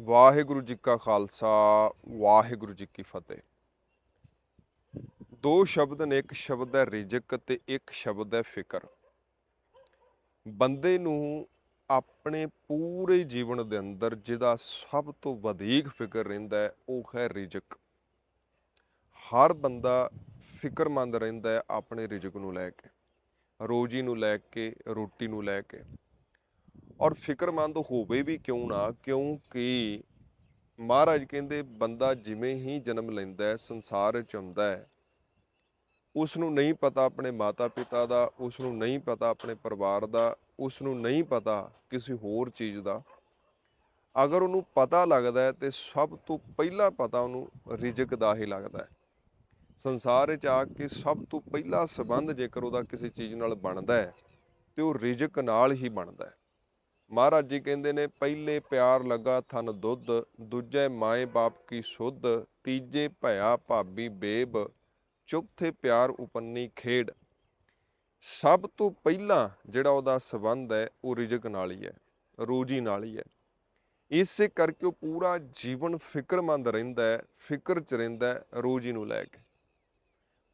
ਵਾਹਿਗੁਰੂ ਜੀ ਕਾ ਖਾਲਸਾ, ਵਾਹਿਗੁਰੂ ਜੀ ਕੀ ਫਤਿਹ। ਦੋ ਸ਼ਬਦ ਨੇ, ਇੱਕ ਸ਼ਬਦ ਹੈ ਰਿਜਕ ਤੇ ਇੱਕ ਸ਼ਬਦ ਹੈ ਫਿਕਰ। ਬੰਦੇ ਨੂੰ ਆਪਣੇ ਪੂਰੇ ਜੀਵਨ ਦੇ ਅੰਦਰ ਜਿਹਦਾ ਸਭ ਤੋਂ ਵਧੇਕ ਫਿਕਰ ਰਹਿੰਦਾ ਹੈ, ਉਹ ਹੈ ਰਿਜਕ। ਹਰ ਬੰਦਾ ਫਿਕਰਮੰਦ ਰਹਿੰਦਾ ਹੈ ਆਪਣੇ ਰਿਜਕ ਨੂੰ ਲੈ ਕੇ, ਰੋਜੀ ਨੂੰ ਲੈ ਕੇ, ਰੋਟੀ ਨੂੰ ਲੈ ਕੇ। ਔਰ ਫਿਕਰਮੰਦ ਹੋਵੇ ਵੀ ਕਿਉਂ ਨਾ, ਕਿਉਂਕਿ ਮਹਾਰਾਜ ਕਹਿੰਦੇ, ਬੰਦਾ ਜਿਵੇਂ ਹੀ ਜਨਮ ਲੈਂਦਾ ਹੈ, ਸੰਸਾਰ ਵਿੱਚ ਆਉਂਦਾ ਹੈ। ਉਸ ਨੂੰ ਨਹੀਂ ਪਤਾ ਆਪਣੇ ਮਾਤਾ ਪਿਤਾ ਦਾ ਉਸ ਨੂੰ ਨਹੀਂ ਪਤਾ ਆਪਣੇ ਪਰਿਵਾਰ ਦਾ ਉਸ ਨੂੰ ਨਹੀਂ ਪਤਾ ਕਿਸੇ ਹੋਰ ਚੀਜ਼ ਦਾ। ਅਗਰ ਉਹਨੂੰ ਪਤਾ ਲੱਗਦਾ ਹੈ, ਤੇ ਸਭ ਤੋਂ ਪਹਿਲਾਂ ਪਤਾ ਉਹਨੂੰ ਰਿਜਕ ਦਾ ਹੀ ਲੱਗਦਾ ਹੈ। ਸੰਸਾਰ ਵਿੱਚ ਆ ਕੇ ਸਭ ਤੋਂ ਪਹਿਲਾ ਸਬੰਧ ਜੇਕਰ ਉਹਦਾ ਕਿਸੇ ਚੀਜ਼ ਨਾਲ ਬਣਦਾ ਹੈ, ਤੇ ਉਹ ਰਿਜਕ ਨਾਲ ਹੀ ਬਣਦਾ ਹੈ। ਮਹਾਰਾਜ ਜੀ ਕਹਿੰਦੇ ਨੇ, ਪਹਿਲੇ ਪਿਆਰ ਲੱਗਾ ਥਨ ਦੁੱਧ, ਦੂਜੇ ਮਾਏ ਬਾਪ ਕੀ ਸੁੱਧ, ਤੀਜੇ ਭਇਆ ਭਾਬੀ ਬੇਬ, ਚੌਥੇ ਪਿਆਰ ਉਪੰਨੀ ਖੇਡ। ਸਭ ਤੋਂ ਪਹਿਲਾਂ ਜਿਹੜਾ ਉਹਦਾ ਸਬੰਧ ਹੈ, ਉਹ ਰਿਜਕ ਨਾਲ ਹੀ ਹੈ, ਰੋਜੀ ਨਾਲ ਹੀ ਹੈ। ਇਸੇ ਕਰਕੇ ਉਹ ਪੂਰਾ ਜੀਵਨ ਫਿਕਰਮੰਦ ਰਹਿੰਦਾ ਹੈ, ਫਿਕਰ ਚ ਰਹਿੰਦਾ ਹੈ, ਰੋਜੀ ਨੂੰ ਲੈ ਕੇ।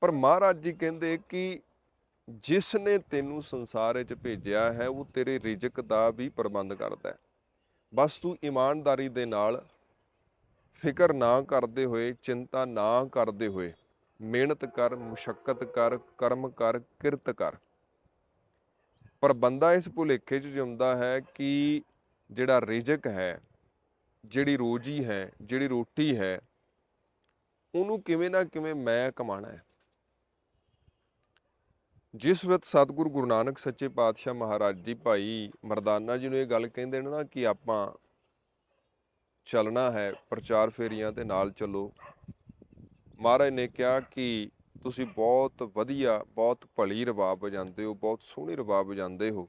ਪਰ ਮਹਾਰਾਜ ਜੀ ਕਹਿੰਦੇ ਕਿ ਜਿਸ ਨੇ ਤੈਨੂੰ ਸੰਸਾਰ ਵਿੱਚ ਭੇਜਿਆ ਹੈ, ਉਹ ਤੇਰੇ ਰਿਜਕ ਦਾ ਵੀ ਪ੍ਰਬੰਧ ਕਰਦਾ ਹੈ। ਬਸ ਤੂੰ ਇਮਾਨਦਾਰੀ ਦੇ ਨਾਲ ਫਿਕਰ ਨਾ ਕਰਦੇ ਹੋਏ, ਚਿੰਤਾ ਨਾ ਕਰਦੇ ਹੋਏ, ਮਿਹਨਤ ਕਰ ਮੁਸ਼ਕਲ ਕਰ, ਕਰਮ ਕਰ, ਕਿਰਤ ਕਰ। ਪਰ ਬੰਦਾ ਇਸ ਭੁਲੇਖੇ 'ਚ ਜਿਉਂਦਾ ਹੈ ਕਿ ਜਿਹੜਾ ਰਿਜਕ ਹੈ, ਜਿਹੜੀ ਰੋਜੀ ਹੈ, ਜਿਹੜੀ ਰੋਟੀ ਹੈ, ਉਹਨੂੰ ਕਿਵੇਂ ਨਾ ਕਿਵੇਂ ਮੈਂ ਕਮਾਣਾ ਹੈ। ਜਿਸ ਵਿੱਚ ਸਤਿਗੁਰੂ ਗੁਰੂ ਨਾਨਕ ਸੱਚੇ ਪਾਤਸ਼ਾਹ ਮਹਾਰਾਜ ਜੀ ਭਾਈ ਮਰਦਾਨਾ ਜੀ ਨੂੰ ਇਹ ਗੱਲ ਕਹਿੰਦੇ ਨੇ ਨਾ ਕਿ ਆਪਾਂ ਚੱਲਣਾ ਹੈ, ਪ੍ਰਚਾਰ ਫੇਰੀਆਂ ਦੇ ਨਾਲ ਚੱਲੋ। ਮਹਾਰਾਜ ਨੇ ਕਿਹਾ ਕਿ ਤੁਸੀਂ ਬਹੁਤ ਵਧੀਆ, ਬਹੁਤ ਭਲੀ ਰਬਾਬ ਵਜਾਉਂਦੇ ਹੋ, ਬਹੁਤ ਸੋਹਣੀ ਰਬਾਬ ਵਜਾਉਂਦੇ ਹੋ।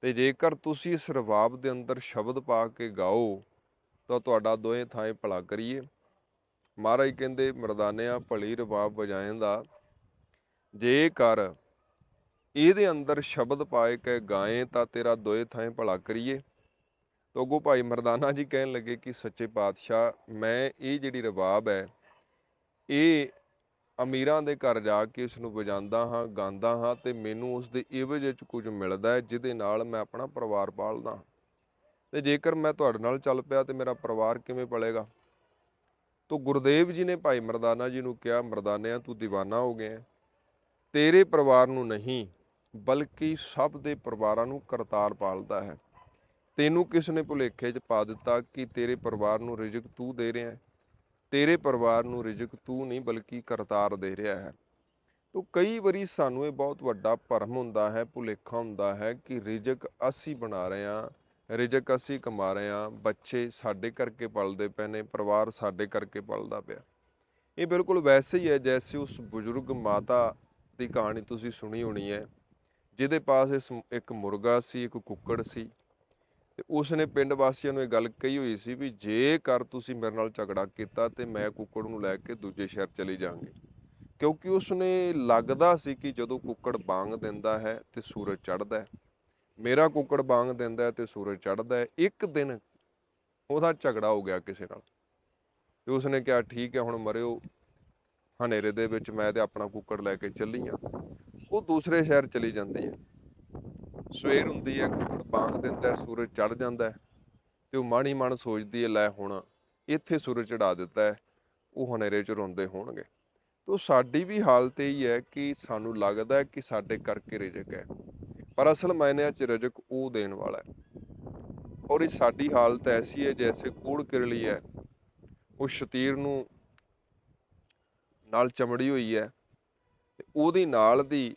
ਤੇ ਜੇਕਰ ਤੁਸੀਂ ਇਸ ਰਬਾਬ ਦੇ ਅੰਦਰ ਸ਼ਬਦ ਪਾ ਕੇ ਗਾਓ, ਤਾਂ ਤੁਹਾਡਾ ਦੋਵੇਂ ਥਾਂ ਭਲਾ ਕਰੀਏ। ਮਹਾਰਾਜ ਕਹਿੰਦੇ, ਮਰਦਾਨਿਆਂ, ਭਲੀ ਰਬਾਬ ਵਜਾਏਂਦਾ ਜੇਕਰ ਇਹਦੇ ਅੰਦਰ ਸ਼ਬਦ ਪਾਏ ਕੇ ਗਾਏ ਤਾਂ ਤੇਰਾ ਦੋਏ ਥਾਂ ਭਲਾ ਕਰੀਏ। ਤੋ ਅੱਗੋਂ ਭਾਈ ਮਰਦਾਨਾ ਜੀ ਕਹਿਣ ਲੱਗੇ ਕਿ ਸੱਚੇ ਪਾਤਸ਼ਾਹ, ਮੈਂ ਇਹ ਜਿਹੜੀ ਰਬਾਬ ਹੈ ਇਹ ਅਮੀਰਾਂ ਦੇ ਘਰ ਜਾ ਕੇ ਇਸ ਨੂੰ ਵਜਾਉਂਦਾ ਹਾਂ ਗਾਉਂਦਾ ਹਾਂ ਤੇ ਮੈਨੂੰ ਉਸ ਦੇ ਇਵਜ ਵਿੱਚ ਕੁਝ ਮਿਲਦਾ ਹੈ ਜਿਹਦੇ ਨਾਲ ਮੈਂ ਆਪਣਾ ਪਰਿਵਾਰ ਪਾਲਦਾ ਹਾਂ। ਤੇ ਜੇਕਰ ਮੈਂ ਤੁਹਾਡੇ ਨਾਲ ਚੱਲ ਪਿਆ ਤੇ ਮੇਰਾ ਪਰਿਵਾਰ ਕਿਵੇਂ ਪਲੇਗਾ? ਤੋ ਗੁਰਦੇਵ ਜੀ ਨੇ ਭਾਈ ਮਰਦਾਨਾ ਜੀ ਨੂੰ ਕਿਹਾ, ਮਰਦਾਨਿਆ ਤੂੰ دیਵਾਨਾ ਹੋ ਗਿਆ ਤੇਰੇ ਪਰਿਵਾਰ ਨੂੰ ਨਹੀਂ ਬਲਕਿ ਸਭ ਦੇ ਪਰਿਵਾਰਾਂ ਨੂੰ ਕਰਤਾਰ ਪਾਲਦਾ ਹੈ। ਤੈਨੂੰ ਕਿਸ ਨੇ ਭੁਲੇਖੇ 'ਚ ਪਾ ਦਿੱਤਾ ਕਿ ਤੇਰੇ ਪਰਿਵਾਰ ਨੂੰ ਰਿਜ਼ਕ ਤੂੰ ਦੇ ਰਿਹਾ ਹੈ? ਤੇਰੇ ਪਰਿਵਾਰ ਨੂੰ ਰਿਜ਼ਕ ਤੂੰ ਨਹੀਂ, ਬਲਕਿ ਕਰਤਾਰ ਦੇ ਰਿਹਾ ਹੈ। ਤੋ ਕਈ ਵਾਰੀ ਸਾਨੂੰ ਇਹ ਬਹੁਤ ਵੱਡਾ ਭਰਮ ਹੁੰਦਾ ਹੈ, ਭੁਲੇਖਾ ਹੁੰਦਾ ਹੈ ਕਿ ਰਿਜ਼ਕ ਅਸੀਂ ਬਣਾ ਰਹੇ ਹਾਂ, ਰਿਜ਼ਕ ਅਸੀਂ ਕਮਾ ਰਹੇ ਹਾਂ, ਬੱਚੇ ਸਾਡੇ ਕਰਕੇ ਪਲਦੇ ਪਏ ਨੇ, ਪਰਿਵਾਰ ਸਾਡੇ ਕਰਕੇ ਪਲਦਾ ਪਿਆ। ਇਹ ਬਿਲਕੁਲ ਵੈਸੇ ਹੀ ਹੈ, ਜੈਸੇ ਉਸ ਬਜ਼ੁਰਗ ਮਾਤਾ ਦੀ ਕਹਾਣੀ ਤੁਸੀਂ ਸੁਣੀ ਹੋਣੀ ਹੈ। ਜਿਹਦੇ ਪਾਸ ਇਸ ਇੱਕ ਮੁਰਗਾ ਸੀ, ਇੱਕ ਕੁੱਕੜ ਸੀ ਤੇ ਉਸ ਨੇ ਪਿੰਡ ਵਾਸੀਆਂ ਨੂੰ ਇਹ ਗੱਲ ਕਹੀ ਹੋਈ ਸੀ ਵੀ ਜੇਕਰ ਤੁਸੀਂ ਮੇਰੇ ਨਾਲ ਝਗੜਾ ਕੀਤਾ ਤੇ ਮੈਂ ਕੁੱਕੜ ਨੂੰ ਲੈ ਕੇ ਦੂਜੇ ਸ਼ਹਿਰ ਚਲੇ ਜਾਵਾਂਗੀ। ਕਿਉਂਕਿ ਉਸ ਨੇ ਲੱਗਦਾ ਸੀ ਕਿ ਜਦੋਂ ਕੁੱਕੜ ਬਾਂਗ ਦਿੰਦਾ ਹੈ ਤੇ ਸੂਰਜ ਚੜ੍ਹਦਾ ਹੈ। ਮੇਰਾ ਕੁੱਕੜ ਬਾਂਗ ਦਿੰਦਾ ਹੈ ਤੇ ਸੂਰਜ ਚੜ੍ਹਦਾ ਹੈ। ਇੱਕ ਦਿਨ ਉਹਦਾ ਝਗੜਾ ਹੋ ਗਿਆ ਕਿਸੇ ਨਾਲ ਤੇ ਉਸ ਨੇ ਕਿਹਾ, ਠੀਕ ਹੈ, ਹੁਣ ਮਰਿਓ। ਹਨੇਰੇ ਦੇ ਵਿੱਚ ਮੈਂ ਤੇ ਆਪਣਾ ਕੁੱਕੜ ਲੈ ਕੇ ਚੱਲੀ ਆ। ਉਹ ਦੂਸਰੇ ਸ਼ਹਿਰ ਚਲੀ ਜਾਂਦੀ ਹੈ। ਸਵੇਰ ਹੁੰਦੀ ਹੈ ਕੁੱਕੜ ਬਾਂਗ ਦਿੰਦਾ, ਸੂਰਜ ਚੜ ਜਾਂਦਾ ਹੈ ਤੇ ਉਹ ਮਾਣੀ ਮਨ ਸੋਚਦੀ ਹੈ, ਲੈ ਹੁਣ ਇੱਥੇ ਸੂਰਜ ਚੜਾ ਦਿੱਤਾ ਹੈ, ਉਹ ਹਨੇਰੇ ਚ ਰੋਂਦੇ ਹੋਣਗੇ। ਤੋ ਸਾਡੀ ਵੀ ਹਾਲਤ ਇਹੀ ਹੈ ਕਿ ਸਾਨੂੰ ਲੱਗਦਾ ਕਿ ਸਾਡੇ ਕਰਕੇ ਰਿਜਕ ਹੈ। ਪਰ ਅਸਲ ਮਾਇਨਿਆਂ ਚ ਰਿਜਕ ਉਹ ਦੇਣ ਵਾਲਾ ਹੈ। ਔਰ ਇਹ ਸਾਡੀ ਹਾਲਤ ਐਸੀ ਹੈ, ਜੈਸੇ ਕੂੜ ਕਿਰਲੀ ਹੈ। ਉਹ ਸ਼ਤੀਰ ਨੂੰ ਨਾਲ ਚਮੜੀ ਹੋਈ ਹੈ ਤੇ ਉਹਦੀ ਨਾਲ ਦੀ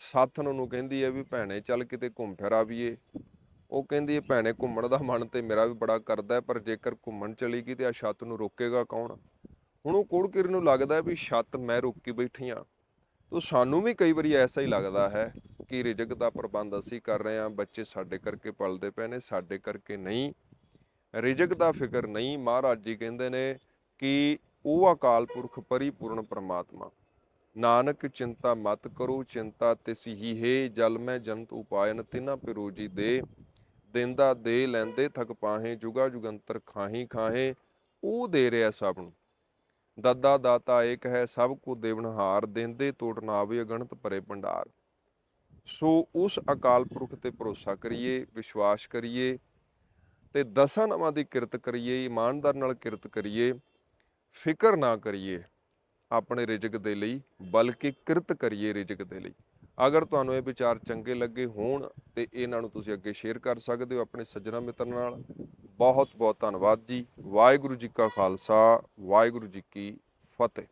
ਸਾਥਣ ਉਹਨੂੰ ਕਹਿੰਦੀ ਹੈ ਵੀ ਭੈਣੇ ਚੱਲ ਕਿਤੇ ਘੁੰਮ ਫਿਰ ਆਵੀਏ। ਉਹ ਕਹਿੰਦੀ ਹੈ ਭੈਣੇ ਘੁੰਮਣ ਦਾ ਮਨ ਤੇ ਮੇਰਾ ਵੀ ਬੜਾ ਕਰਦਾ ਹੈ, ਪਰ ਜੇਕਰ ਘੁੰਮਣ ਚਲੀ ਗਈ ਤੇ ਆ ਛੱਤ ਨੂੰ ਰੋਕੇਗਾ ਕੌਣ? ਹੁਣ ਉਹ ਕੋੜਕਿਰ ਨੂੰ ਲੱਗਦਾ ਵੀ ਛੱਤ ਮੈਂ ਰੋਕੀ ਬੈਠੀ ਆ ਤੋ ਸਾਨੂੰ ਵੀ ਕਈ ਵਾਰੀ ਐਸਾ ਹੀ ਲੱਗਦਾ ਹੈ ਕਿ ਰਿਜਕ ਦਾ ਪ੍ਰਬੰਧ ਅਸੀਂ ਕਰ ਰਹੇ ਹਾਂ ਬੱਚੇ ਸਾਡੇ ਕਰਕੇ ਪਲਦੇ ਪਏ ਨੇ ਸਾਡੇ ਕਰਕੇ ਨਹੀਂ। ਰਿਜਕ ਦਾ ਫਿਕਰ ਨਹੀਂ। ਮਹਾਰਾਜ ਜੀ ਕਹਿੰਦੇ ਨੇ ਕਿ ਉਹ ਅਕਾਲ ਪੁਰਖ ਪਰਿਪੂਰਨ ਪ੍ਰਮਾਤਮਾ। ਨਾਨਕ ਚਿੰਤਾ ਮਤ ਕਰੋ, ਚਿੰਤਾ ਤਿਸ ਹੀ ਹੈ, ਜਲ ਮੈਂ ਜਨਤ ਉਪਾਇਨ ਤਿਨਾ ਪਿਰੋਜੀ ਦੇ। ਦਿੰਦਾ ਦੇ ਲੈਂਦੇ ਥਕ ਪਾਹੇ, ਜੁਗਾ ਜੁਗੰਤਰ ਖਾਹੀ ਖਾਹੇ, ਉਹ ਦੇ ਰਿਹਾ ਸਭ ਨੂੰ। ਦੱਦਾ ਦਾਤਾ ਏਕ ਹੈ, ਸਭ ਕੋ ਦੇਵਨਹਾਰ ਦਿੰਦੇ ਤੋਟ ਨਾ ਆਵੇ ਅਗਣਤ ਭਰੇ ਭੰਡਾਰ। ਸੋ ਉਸ ਅਕਾਲ ਪੁਰਖ ਤੇ ਭਰੋਸਾ ਕਰੀਏ, ਵਿਸ਼ਵਾਸ ਕਰੀਏ, ਤੇ ਦਸਾਂ ਨਵਾਂ ਦੀ ਕਿਰਤ ਕਰੀਏ, ਇਮਾਨਦਾਰ ਨਾਲ ਕਿਰਤ ਕਰੀਏ, ਫਿਕਰ ਨਾ ਕਰੀਏ। ਆਪਣੇ ਰਿਜਕ ਦੇ ਲਈ, ਬਲਕਿ ਕਿਰਤ ਕਰੀਏ ਰਿਜਕ ਦੇ ਲਈ। ਅਗਰ ਤੁਹਾਨੂੰ ਇਹ ਵਿਚਾਰ ਚੰਗੇ ਲੱਗੇ ਹੋਣ ਤੇ ਇਹਨਾਂ ਨੂੰ ਤੁਸੀਂ ਅੱਗੇ ਸ਼ੇਅਰ ਕਰ ਸਕਦੇ ਹੋ ਆਪਣੇ ਸੱਜਣਾ ਮਿੱਤਰ ਨਾਲ। ਬਹੁਤ ਬਹੁਤ ਧੰਨਵਾਦ ਜੀ। ਵਾਹਿਗੁਰੂ ਜੀ ਕਾ ਖਾਲਸਾ, ਵਾਹਿਗੁਰੂ ਜੀ ਕੀ ਫਤਿਹ।